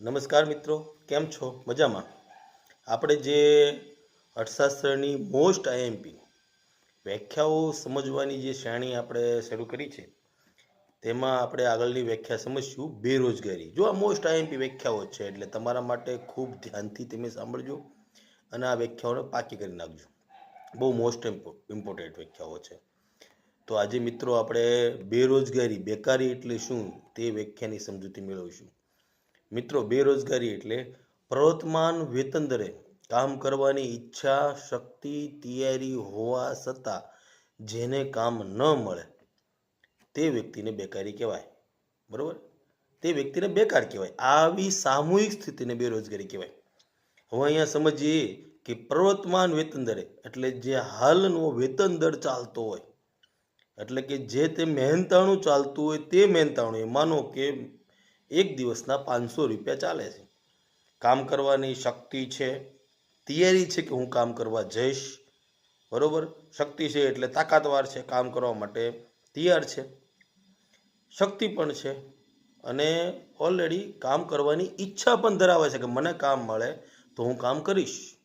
નમસ્કાર મિત્રો, કેમ છો? મજામાં? આપણે જે અર્થશાસ્ત્રની મોસ્ટ આઈએમપી વ્યાખ્યાઓ સમજવાની જે શ્રેણી આપણે શરૂ કરી છે, તેમાં આપણે આગળની વ્યાખ્યા સમજશું, બેરોજગારી. જો આ મોસ્ટ આઈએમપી વ્યાખ્યાઓ છે, એટલે તમારા માટે ખૂબ ધ્યાનથી તમે સાંભળજો અને આ વ્યાખ્યાઓને પાકી કરી નાખજો. બહુ મોસ્ટ ઇમ્પોર્ટન્ટ વ્યાખ્યાઓ છે. તો આજે મિત્રો આપણે બેરોજગારી, બેકારી એટલે શું, તે વ્યાખ્યાની સમજૂતી મેળવીશું. મિત્રો બેરોજગારી એટલે પ્રવર્તમાન વેતન દરે કામ કરવાની ઈચ્છા, શક્તિ, તૈયારી હોવા છતાં જેને કામ ન મળે, તે વ્યક્તિને બેકારી કહેવાય. બરાબર? તે વ્યક્તિને બેકાર કહેવાય. આવી સામૂહિક સ્થિતિને બેરોજગારી કહેવાય. હવે અહીંયા સમજીએ કે પ્રવર્તમાન વેતન દરે એટલે જે હાલનો વેતન દર ચાલતો હોય, એટલે કે જે તે મહેનતાણું ચાલતું હોય તે મહેનતાણું માનો કે એક દિવસના પાંચસો રૂપિયા ચાલે છે. કામ કરવાની શક્તિ છે, તૈયારી છે કે હું કામ કરવા જઈશ? બરાબર? શક્તિ છે એટલે તાકાતવાર છે, કામ કરવા માટે તૈયાર છે. શક્તિ પણ છે અને ઓલરેડી કામ કરવાની ઈચ્છા પણ ધરાવે છે કે મને કામ મળે તો હું કામ કરીશ.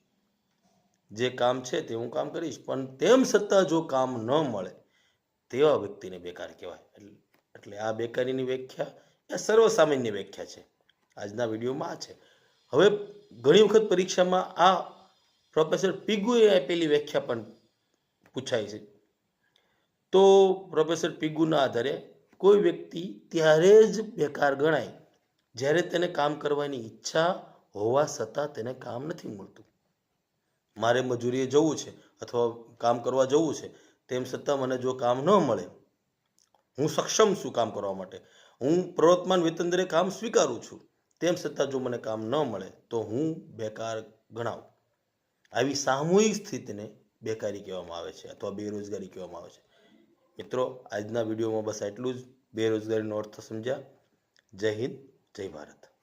જે કામ છે તે હું કામ કરીશ, પણ તેમ છતાં જો કામ ન મળે, તેવા વ્યક્તિને બેકાર કહેવાય. એટલે- આ બેકારીની વ્યાખ્યા એ સર્વસામાન્ય વ્યાખ્યા છે. આજના વિડીયોમાં આ છે. હવે ઘણી વખત પરીક્ષામાં આ પ્રોફેસર પિગુએ આપેલી વ્યાખ્યા પણ પૂછાય છે. તો પ્રોફેસર પિગુના આધારે કોઈ વ્યક્તિ ત્યારે જ બેકાર ગણાય જ્યારે તેને કામ કરવાની ઈચ્છા હોવા છતાં તેને કામ નથી મળતું. મારે મજૂરીએ જવું છે અથવા કામ કરવા જવું છે તેમ છતાં મને જો કામ ન મળે, હું સક્ષમ છું કામ કરવા માટે. હું પ્રવર્તમાન વેતન કામ સ્વીકારું છું, તેમ છતાં જો મને કામ ન મળે, તો હું બેકાર ગણાવું. આવી સામૂહિક સ્થિતિને બેકારી કહેવામાં આવે છે અથવા બેરોજગારી કહેવામાં આવે છે. મિત્રો, આજના વિડીયોમાં બસ એટલું જ. બેરોજગારીનો અર્થ સમજ્યા. જય હિન્દ, જય ભારત.